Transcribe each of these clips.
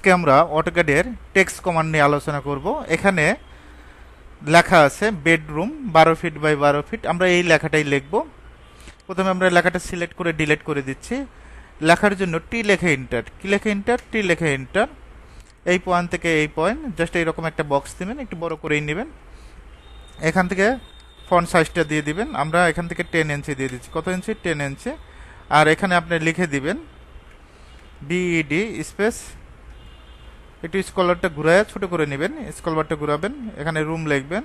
আজকে আমরা অটোক্যাডের text command নিয়ে আলোচনা করব। এখানে লেখা আছে বেডরুম বারো ফিট বাই বারো ফিট। আমরা এই লেখাটাই লিখব। প্রথমে আমরা লেখাটা সিলেক্ট করে ডিলিট করে দিচ্ছি। লেখার জন্য টি লেখে ইন্টার কি লেখে ইন্টার টি লেখে ইন্টার এই পয়েন্ট থেকে এই পয়েন্ট জাস্ট এইরকম একটা বক্স দেবেন। একটু বড় করেই নেবেন। এখান থেকে ফন্ট সাইজটা দিয়ে দিবেন। আমরা এখান থেকে টেন ইঞ্চি দিয়ে দিচ্ছি। কত ইঞ্চি টেন ইঞ্চি আর এখানে আপনি লিখে দিবেন বিইডি স্পেস একটু স্কলারটা ঘুরায় ছোট করে নেবেন স্কলবারটা ঘুরাবেন, এখানে রুম লিখবেন।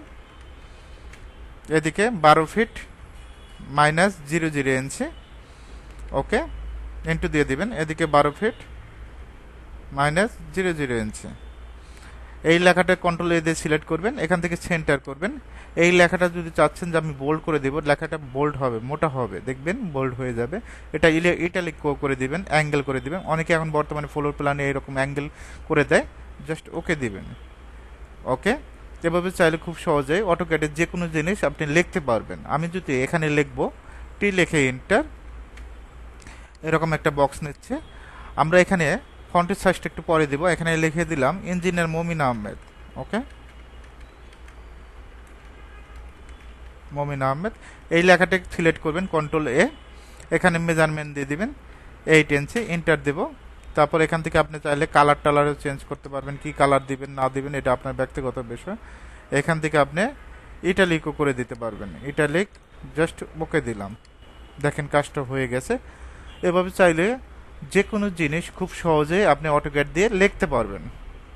এদিকে বারো feet minus zero zero inch okay into দিয়ে দিবেন। এদিকে বারো feet minus zero zero inch এই লেখাটা কন্ট্রোল এ দিয়ে সিলেক্ট করবেন, এখান থেকে সেন্টার করবেন। এই লেখাটা যদি চাচ্ছেন যে আমি বোল্ড করে দেব, লেখাটা বোল্ড হবে, মোটা হবে, দেখবেন বোল্ড হয়ে যাবে। এটা ইলে ইটালিক করে দিবেন অ্যাঙ্গেল করে দিবেন। অনেকে এখন বর্তমানে ফ্লোর প্ল্যানে এরকম অ্যাঙ্গেল করে দেয় জাস্ট ওকে দিবেন। ওকে এভাবে চাইলে খুব সহজেই অটোক্যাডের যে কোনো জিনিস আপনি লিখতে পারবেন। আমি যদি এখানে লিখব টি লেখে ইন্টার এরকম একটা বক্স নিচ্ছে। আমরা এখানে ফন্টের সাইজটা একটু পরে দিব। এখানে লিখে দিলাম ইঞ্জিনিয়ার মমিন আহমেদ, ওকে? মমিন আহমেদ। এই লেখাটা সিলেক্ট করবেন কন্ট্রোল এ এখানে মেজারমেন্ট দিয়ে দিবেন এইট ইঞ্চি ইন্টার দেব। তারপর এখান থেকে আপনি চাইলে কালার টালারও চেঞ্জ করতে পারবেন, কি কালার দিবেন, না দিবেন, এটা আপনার ব্যক্তিগত বিষয়। এখান থেকে আপনি ইটালিকও করে দিতে পারবেন। ইটালিক জাস্ট ওকে দিলাম। দেখেন কাজটা হয়ে গেছে। এভাবে চাইলে যে কোনো জিনিস খুব সহজে আপনি অটোক্যাড দিয়ে লিখতে পারবেন।